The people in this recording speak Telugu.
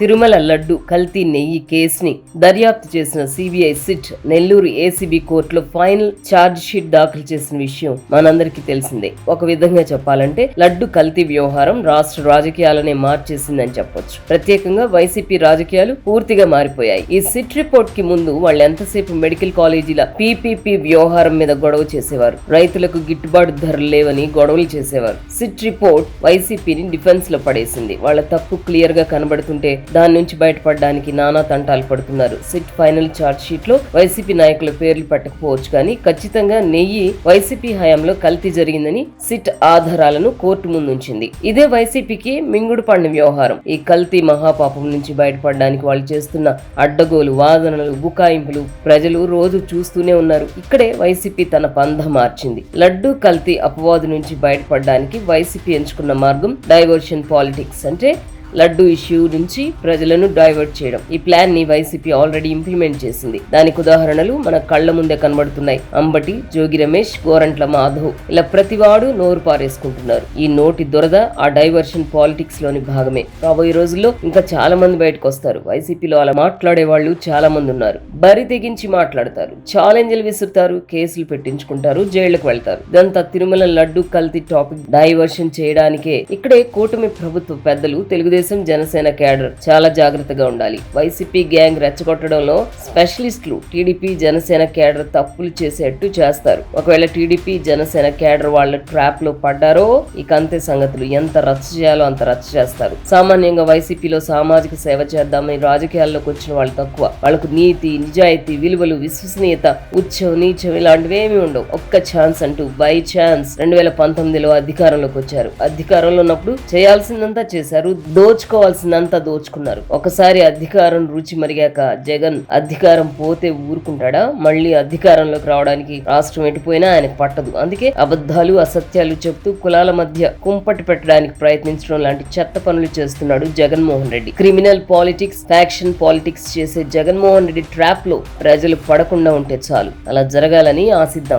తిరుమల లడ్డు కల్తీ నెయ్యి కేసుని దర్యాప్తు చేసిన సిబిఐ సిట్ నెల్లూరు ఏసీబీ కోర్టులో ఫైనల్ ఛార్జ్ షీట్ దాఖలు చేసిన విషయం మనందరికీ తెలిసిందే. ఒక విధంగా చెప్పాలంటే లడ్డు కల్తీ వ్యవహారం రాష్ట్ర రాజకీయాలనే మార్చేసిందని చెప్పొచ్చు. ప్రత్యేకంగా వైసీపీ రాజకీయాలు పూర్తిగా మారిపోయాయి. ఈ సిట్ రిపోర్ట్కి ముందు వాళ్ళు ఎంతసేపు మెడికల్ కాలేజీల పీపీపీ వ్యవహారం మీద గొడవ చేసేవారు? రైతులకు గిట్టుబాటు ధరలు లేవని గొడవలు చేసేవారు. సిట్ రిపోర్ట్ వైసీపీని డిఫెన్స్లో పడేసింది. వాళ్ళ తప్పు క్లియర్గా కనబడుతుంటే దాని నుంచి బయటపడడానికి నానా తంటాలు పడుతున్నారు. సిట్ ఫైనల్ చార్జ్ షీట్లో వైసీపీ నాయకుల పేర్లు పెట్టకపోవచ్చు కానీ ఖచ్చితంగా నెయ్యి వైసీపీ హయాంలో కల్తీ జరిగిందని సిట్ ఆధారాలను కోర్టు ముందుంచింది. ఇదే వైసీపీకి మింగుడు పండు వ్యవహారం. ఈ కల్తీ మహాపాపం నుంచి బయటపడడానికి వాళ్ళు చేస్తున్న అడ్డగోలు వాదనలు బుకాయింపులు ప్రజలు రోజు చూస్తూనే ఉన్నారు. ఇక్కడే వైసీపీ తన పంధ మార్చింది. లడ్డు కల్తీ అపవాదు నుంచి బయటపడడానికి వైసీపీ ఎంచుకున్న మార్గం డైవర్షన్ పాలిటిక్స్ అంటే లడ్డు ఇష్యూ నుంచి ప్రజలను డైవర్ట్ చేయడం. ఈ ప్లాన్ని వైసీపీ ఆల్రెడీ ఇంప్లిమెంట్ చేసింది. దానికి ఉదాహరణలు మన కళ్ళ ముందే కనబడుతున్నాయి. అంబటి జోగి రమేష్ గోరంట్ల మాధవ్ ఇలా ప్రతివాడు నోరు పారేసుకుంటున్నారు. ఈ నోటి దురద ఆ డైవర్షన్ పాలిటిక్స్లోని భాగమే. రాబోయే రోజుల్లో ఇంకా చాలా మంది బయటకు వస్తారు. వైసీపీలో అలా మాట్లాడే వాళ్ళు చాలా మంది ఉన్నారు. బరి తెగించి మాట్లాడతారు. ఛాలెంజ్లు విసురుతారు కేసులు పెట్టించుకుంటారు జైళ్ళకు వెళ్తారు. ఇదంతా తిరుమల లడ్డు కల్తీ టాపిక్. డైవర్షన్ చేయడానికే ఇక్కడే కూటమి ప్రభుత్వ పెద్దలు తెలుగుదేశం జనసేన క్యాడర్. చాలా జాగ్రత్తగా ఉండాలి. వైసీపీ గ్యాంగ్ రెచ్చగొట్టడంలో స్పెషలిస్టులు టీడీపీ జనసేన క్యాడర్ తప్పులు చేసేట్టు చేస్తారు. ఒకవేళ టీడీపీ జనసేన క్యాడర్ వాళ్ళ ట్రాప్లో పడ్డారో ఇక అంతే సంగతులు. ఎంత రచ్చ చేయాలో అంత రచ్చ చేస్తారు. సామాన్యంగా వైసీపీలో సామాజిక సేవ చేద్దామని రాజకీయాల్లోకి వచ్చిన వాళ్ళు తక్కువ. వాళ్ళకు నీతి నిజాయితీ విలువలు విశ్వసనీయత ఉచ్చం నీచం ఇలాంటివి ఏమీ ఉండవు. ఒక్క ఛాన్స్ అంటూ బై ఛాన్స్ రెండు వేల పంతొమ్మిదిలో అధికారంలోకి వచ్చారు. అధికారంలో ఉన్నప్పుడు చేయాల్సిందంతా చేశారు. దోచుకోవాల్సినంత దోచుకున్నారు. ఒకసారి అధికారం రుచి మరిగాక జగన్ అధికారం పోతే ఊరుకుంటాడా? మళ్ళీ అధికారంలోకి రావడానికి రాష్ట్రం ఎటుపోయినా ఆయనకు పట్టదు. అందుకే అబద్ధాలు అసత్యాలు చెప్తూ కులాల మధ్య కుంపటి పెట్టడానికి ప్రయత్నించడం లాంటి చెత్త పనులు చేస్తున్నాడు Jaganmohan Reddy. Criminal politics faction politics చేసే జగన్మోహన్ రెడ్డి ట్రాప్లో ప్రజలు పడకుండా ఉంటే చాలు. అలా జరగాలని ఆశిద్దాం.